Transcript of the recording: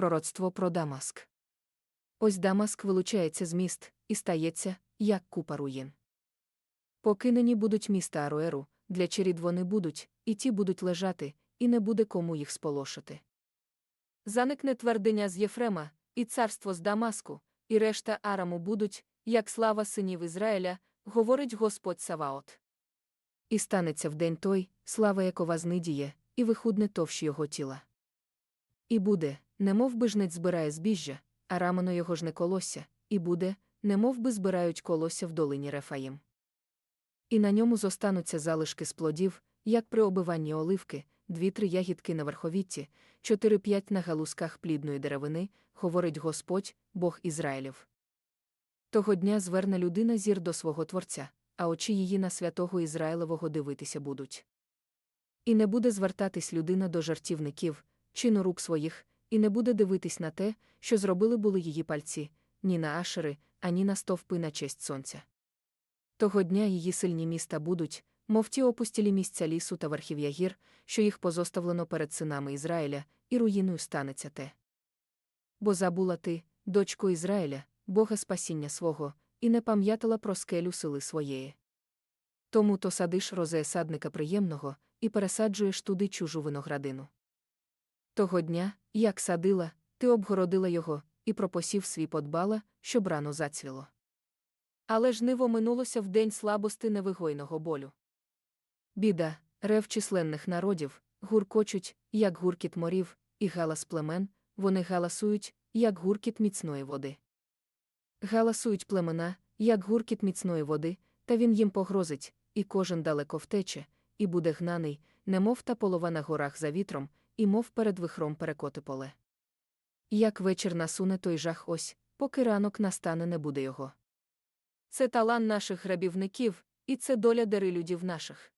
Пророцтво про Дамаск. Ось Дамаск вилучається з міст і стається, як купа руїн. Покинені будуть міста Аруеру, для черід вони будуть, і ті будуть лежати, і не буде кому їх сполошити. Заникне твердиня з Єфрема, і царство з Дамаску, і решта Араму будуть, як слава синів Ізраїля, говорить Господь Саваот. І станеться в день той, слава якова знидіє, і вихудне товщ його тіла. І буде, немов би жнець збирає збіжжя, а рамено його ж не колося, і буде, немов би збирають колося в долині Рефаїм. І на ньому зостануться залишки з плодів, як при обиванні оливки, дві-три ягідки на верховітті, чотири-п'ять на галузках плідної деревини, говорить Господь, Бог Ізраїлів. Того дня зверне людина зір до свого Творця, а очі її на святого Ізраїлевого дивитися будуть. І не буде звертатись людина до жартівників, чину рук своїх, і не буде дивитись на те, що зробили були її пальці, ні на ашери, ані на стовпи на честь сонця. Того дня її сильні міста будуть, мов ті опустілі місця лісу та верхів'я гір, що їх позоставлено перед синами Ізраїля, і руїною станеться те. Бо забула ти, дочко Ізраїля, Бога спасіння свого, і не пам'ятала про скелю сили своєї. Тому то садиш розеє садника приємного, і пересаджуєш туди чужу виноградину. Того дня, як садила, ти обгородила його, і про посів свій подбала, щоб рано зацвіло. Але ж ниво минулося в день слабости невигойного болю. Біда, рев численних народів, гуркочуть, як гуркіт морів, і галас племен, вони галасують, як гуркіт міцної води. Галасують племена, як гуркіт міцної води, та він їм погрозить, і кожен далеко втече, і буде гнаний, немов та полова на горах за вітром, і мов перед вихром перекоти поле. Як вечір насуне той жах ось, поки ранок настане не буде його. Це талан наших грабівників, і це доля дерилюдів наших.